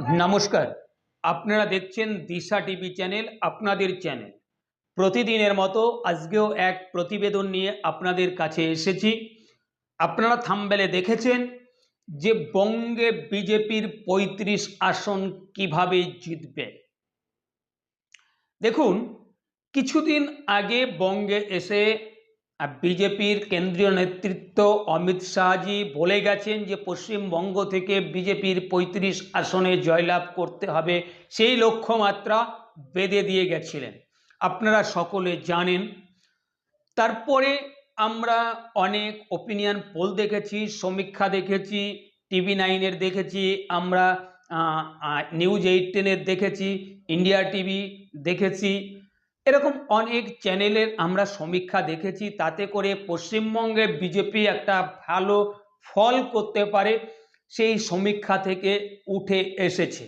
নমস্কার। আপনারা দেখছেন দিশা টিভি চ্যানেল, আপনাদের চ্যানেল। প্রতিদিনের মতো আজকেও এক প্রতিবেদন নিয়ে আপনাদের কাছে এসেছি। আপনারা থামবেলে দেখেছেন যে বঙ্গে বিজেপির পঁয়ত্রিশ আসন কীভাবে জিতবে। দেখুন, কিছুদিন আগে বঙ্গে এসে বিজেপির কেন্দ্রীয় নেতৃত্ব অমিত শাহজি বলে গেছেন যে পশ্চিমবঙ্গ থেকে বিজেপির পঁয়ত্রিশ আসনে জয়লাভ করতে হবে। সেই লক্ষ্যমাত্রা বেঁধে দিয়ে গেছিলেন। আপনারা সকলে জানেন। তারপরে আমরা অনেক ওপিনিয়ন পোল দেখেছি, সমীক্ষা দেখেছি টিভি নাইনের দেখেছি, আমরা নিউজ এইটিনের দেখেছি ইন্ডিয়া টিভি দেখেছি। এরকম অনেক চ্যানেলের আমরা সমীক্ষা দেখেছি, তাতে করে পশ্চিমবঙ্গে বিজেপি একটা ভালো ফল করতে পারে সেই সমীক্ষা থেকে উঠে এসেছে।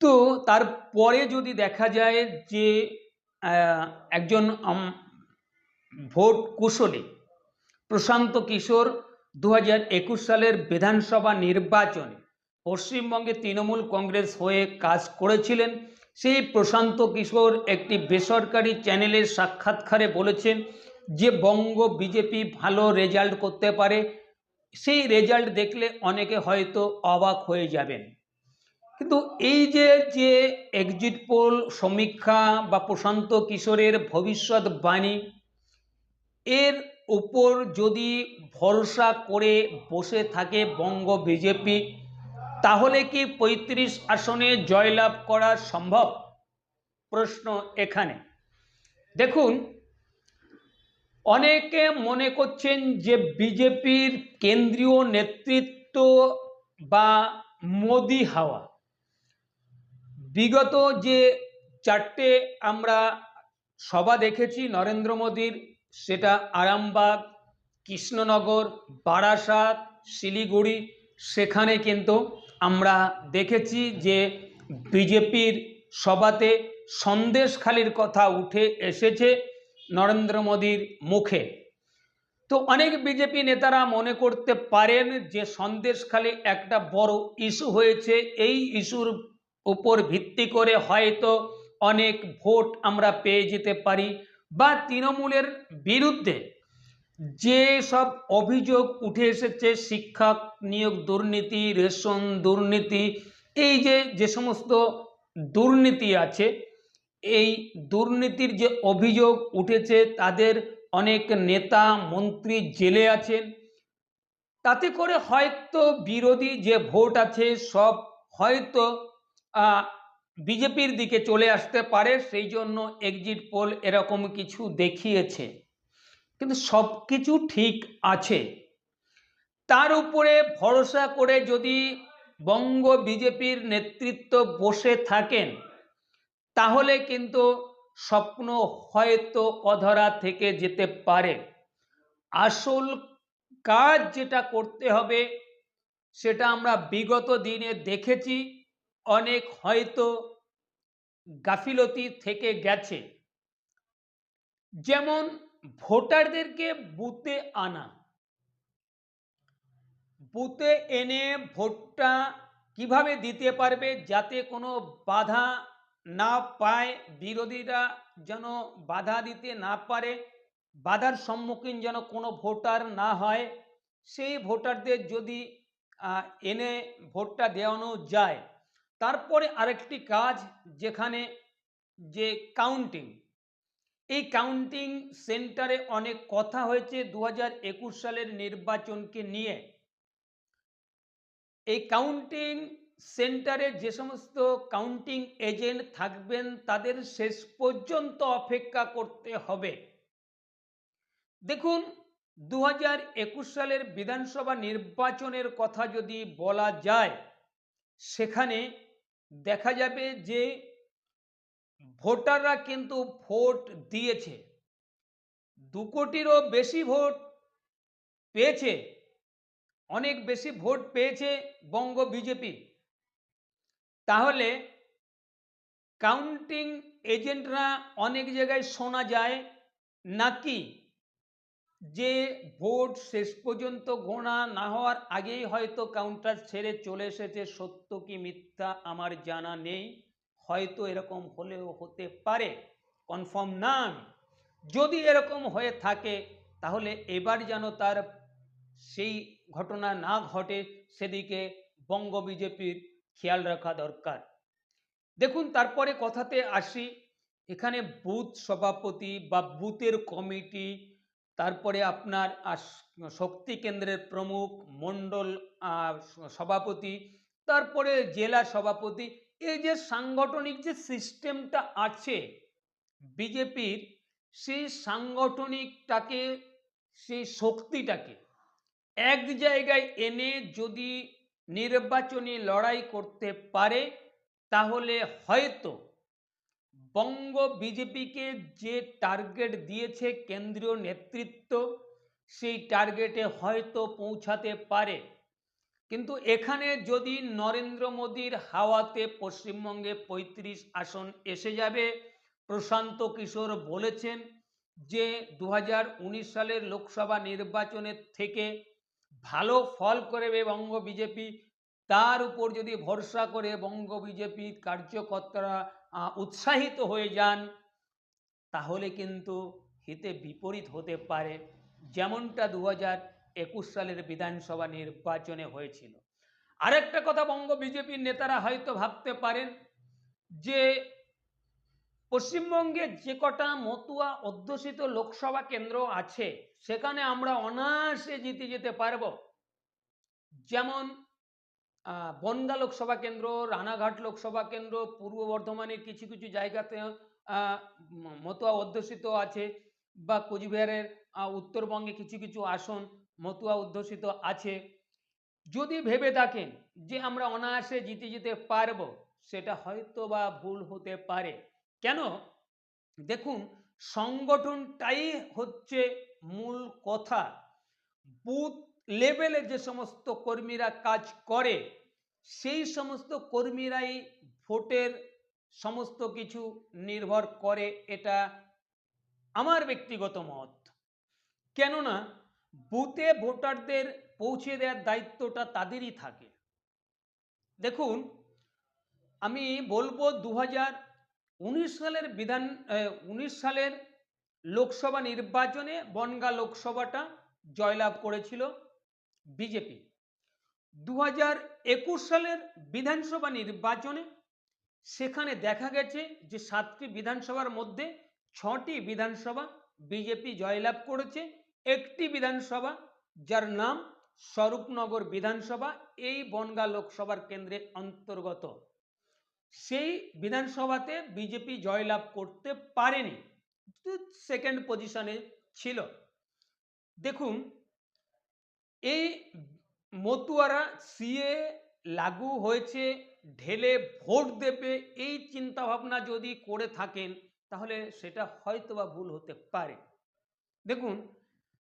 তো তারপরে যদি দেখা যায় যে একজন ভোট কুশলী প্রশান্ত কিশোর দু সালের বিধানসভা নির্বাচনে পশ্চিমবঙ্গে তৃণমূল কংগ্রেস হয়ে কাজ করেছিলেন। সেই প্রশান্ত কিশোর একটি বেসরকারি চ্যানেলের সাক্ষাৎকারে বলেছেন যে বঙ্গ বিজেপি ভালো রেজাল্ট করতে পারে, সেই রেজাল্ট দেখলে অনেকে হয়তো অবাক হয়ে যাবেন। কিন্তু এই যে যে এক্সিট পোল সমীক্ষা বা প্রশান্ত কিশোরের ভবিষ্যৎবাণী এর উপর যদি ভরসা করে বসে থাকে বঙ্গ বিজেপি তাহলে কি পঁয়ত্রিশ আসনে জয়লাভ করা সম্ভব? প্রশ্ন এখানে। দেখুন, অনেকে মনে করছেন যে বিজেপির কেন্দ্রীয় নেতৃত্ব বা মোদি হাওয়া। বিগত যে চারটে আমরা সভা দেখেছি, নরেন্দ্র মোদীর, সেটা আরামবাগ, কৃষ্ণনগর, বারাসাত, শিলিগুড়ি, সেখানে কিন্তু আমরা দেখেছি যে বিজেপির সভাতে সন্দেশখালির কথা উঠে এসেছে নরেন্দ্র মোদীর মুখে। তো অনেক বিজেপি নেতারা মনে করতে পারেন যে সন্দেশখালি একটা বড় ইস্যু হয়েছে। এই ইস্যুর উপর ভিত্তি করে হয়তো অনেক ভোট আমরা পেয়ে যেতে পারি বা তৃণমূলের বিরুদ্ধে যে সব অভিযোগ উঠে এসেছে, শিক্ষক নিয়োগ দুর্নীতি, রেশন দুর্নীতি, এই যে যে সমস্ত দুর্নীতি আছে, এই দুর্নীতির যে অভিযোগ উঠেছে, তাদের অনেক নেতা, মন্ত্রী জেলে আছেন। তাতে করে হয়তো বিরোধী যে ভোট আছে, সব হয়তো বিজেপির দিকে চলে আসতে পারে, সেই জন্য এক্সিট পোল এরকম কিছু দেখিয়েছে। কিন্তু সব কিছু ঠিক আছে। তার উপরে ভরসা করে যদি বঙ্গ বিজেপির নেতৃত্ব বসে থাকেন, তাহলে কিন্তু স্বপ্ন হয়তো অধরা থেকে যেতে পারে। আসল কাজ যেটা করতে হবে, সেটা আমরা বিগত দিনে দেখেছি, অনেক হয়তো গাফিলতি থেকে গেছে। যেমন ভোটারদেরকে বুথে আনা। বুথে এনে ভোটটা কীভাবে দিতে পারবে যাতে কোনো বাধা না পায়, বিরোধীরা যেন বাধা দিতে না পারে, বাধার সম্মুখীন যেন কোনো ভোটার না হয়, সেই ভোটারদের যদি এনে ভোটটা দেওয়ানো যায়। তারপরে আরেকটি কাজ যেখানে যে কাউন্টিং এই কাউন্টিং সেন্টারে অনেক কথা হয়েছে দু সালের নির্বাচনকে নিয়ে। এই কাউন্টিং সেন্টারে যে সমস্ত কাউন্টিং এজেন্ট থাকবেন, তাদের শেষ পর্যন্ত অপেক্ষা করতে হবে। দেখুন দু সালের বিধানসভা নির্বাচনের কথা যদি বলা যায়, সেখানে দেখা যাবে যে ভোটাররা কিন্তু ভোট দিয়েছে। দু কোটিরও বেশি ভোট পেয়েছে। অনেক বেশি ভোট পেয়েছে বঙ্গ বিজেপি। তাহলে কাউন্টিং এজেন্টরা অনেক জায়গায় শোনা যায় নাকি যে ভোট শেষ পর্যন্ত গোনা না হওয়ার আগেই হয়তো কাউন্টার ছেড়ে চলে এসেছে সত্য কি মিথ্যা আমার জানা নেই। হয়তো এরকম হলেও হতে পারে কনফার্ম না যদি এরকম হয়ে থাকে, তাহলে এবার যেন তার সেই ঘটনা না ঘটে, সেদিকে বঙ্গ বিজেপির খেয়াল রাখা দরকার। দেখুন, তারপরে কথাতে আসি। এখানে বুথ সভাপতি বা বুথের কমিটি, তারপরে আপনার শক্তি কেন্দ্রের প্রমুখ মণ্ডল সভাপতি, তারপরে জেলা সভাপতি এই যে সাংগঠনিক যে সিস্টেমটা আছে বিজেপির, সেই সাংগঠনিকটাকে, সেই শক্তিটাকে এক জায়গায় এনে যদি নির্বাচনী লড়াই করতে পারে, তাহলে হয়তো বঙ্গ বিজেপিকে যে টার্গেট দিয়েছে কেন্দ্রীয় নেতৃত্ব, সেই টার্গেটে হয়তো পৌঁছাতে পারে। কিন্তু এখানে যদি নরেন্দ্র মোদীর হাওয়াতে পশ্চিমবঙ্গে পঁয়ত্রিশ আসন এসে যাবে, প্রশান্ত কিশোর বলেছেন যে দু হাজার উনিশ সালের লোকসভা নির্বাচনের থেকে ভালো ফল করবে বঙ্গ বিজেপি, তার উপর যদি ভরসা করে বঙ্গ বিজেপির কার্যকর্তারা উৎসাহিত হয়ে যান, তাহলে কিন্তু হিতে বিপরীত হতে পারে। যেমনটা দু হাজার একুশ সালের বিধানসভা নির্বাচনে হয়েছিল। আরেকটা কথা বঙ্গ বিজেপির নেতারা হয়তো ভাবতে পারেন যে, পশ্চিমবঙ্গে যে কটা মতুয়া অধ্যুষিত লোকসভা কেন্দ্র আছে, সেখানে আমরা অনায়াসে জিতে যেতে পারব। যেমন বনগা লোকসভা কেন্দ্র, রানাঘাট লোকসভা কেন্দ্র, পূর্ব বর্ধমানের কিছু কিছু জায়গাতে মতুয়া অধ্যুষিত আছে বা কোচবিহারের উত্তরবঙ্গে কিছু কিছু আসন মতুয়া অধ্যুষিত আছে। যদি ভেবে থাকেন যে আমরা অনায়াসে জিতে যেতে পারব, সেটা হয়তো বা ভুল হতে পারে। কেন? দেখুন, সংগঠনটাই হচ্ছে মূল কথা। বুথ লেভেলে যে সমস্ত কর্মীরা কাজ করে, সেই সমস্ত কর্মীরাই ভোটের সমস্ত কিছু নির্ভর করে। এটা আমার ব্যক্তিগত মত। কেননা বুথে ভোটারদের পৌঁছে দেওয়ার দায়িত্বটা তাদেরই থাকে। দেখুন, আমি বলব দু সালের বিধান উনিশ সালের লোকসভা নির্বাচনে বনগা লোকসভাটা জয়লাভ করেছিল বিজেপি। দু সালের বিধানসভা নির্বাচনে সেখানে দেখা গেছে যে সাতটি বিধানসভার মধ্যে ছটি বিধানসভা বিজেপি জয়লাভ করেছে। একটি বিধানসভা, যার নাম স্বরূপনগর বিধানসভা, এই বনগা লোকসভার কেন্দ্রের অন্তর্গত। সেই বিধানসভাতে বিজেপি জয়লাভ করতে পারেনি সেকেন্ড পজিশনে ছিল। দেখুন, এই মতুয়ারা সিএ লাগু হয়েছে, ঢেলে ভোট দেবে, এই চিন্তা ভাবনা যদি করে থাকেন, তাহলে সেটা হয়তো বা ভুল হতে পারে। দেখুন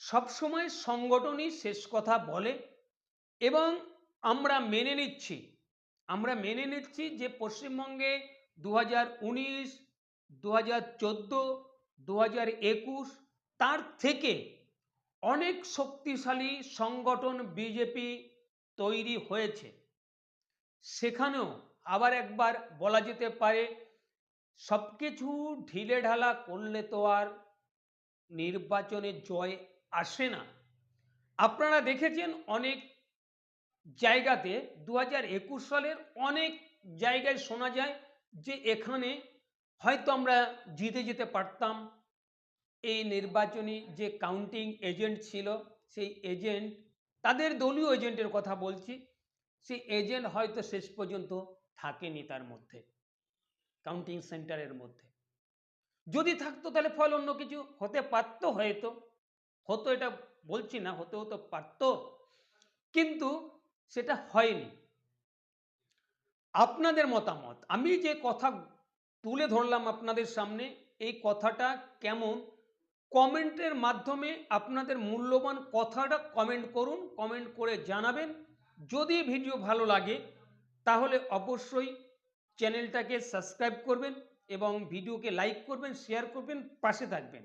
সবসময় সংগঠনই শেষ কথা বলে এবং আমরা মেনে নিচ্ছি, আমরা মেনে নিচ্ছি যে পশ্চিমবঙ্গে দু হাজার উনিশ দু হাজার দু হাজার একুশ, তার থেকে অনেক শক্তিশালী সংগঠন বিজেপি তৈরি হয়েছে। সেখানেও আবার একবার বলা যেতে পারে সব কিছু ঢিলে ঢালা করলে তো আর নির্বাচনে জয় আসে না। আপনারা দেখেছেন অনেক জায়গাতে দু হাজার একুশ সালের অনেক জায়গায় শোনা যায় যে এখানে হয়তো আমরা জিতে যেতে পারতাম। এই নির্বাচনী যে কাউন্টিং এজেন্ট ছিল, সেই এজেন্ট তাদের দলীয় এজেন্টের কথা বলছি, সেই এজেন্ট হয়তো শেষ পর্যন্ত থাকেনি তার মধ্যে কাউন্টিং সেন্টারের মধ্যে। যদি থাকতো তাহলে ফল অন্য কিছু হতে পারতো হয়তো। হতো এটা বলছি না, হতে তো পারতো। কিন্তু সেটা হয়নি। আপনাদের মতামত? আমি যে কথা তুলে ধরলাম আপনাদের সামনে, এই কথাটা কেমন? কমেন্টের মাধ্যমে আপনাদের মূল্যবান কথাটা কমেন্ট করুন কমেন্ট করে জানাবেন। যদি ভিডিও ভালো লাগে, তাহলে অবশ্যই চ্যানেলটাকে সাবস্ক্রাইব করবেন এবং ভিডিওকে লাইক করবেন শেয়ার করবেন, পাশে থাকবেন।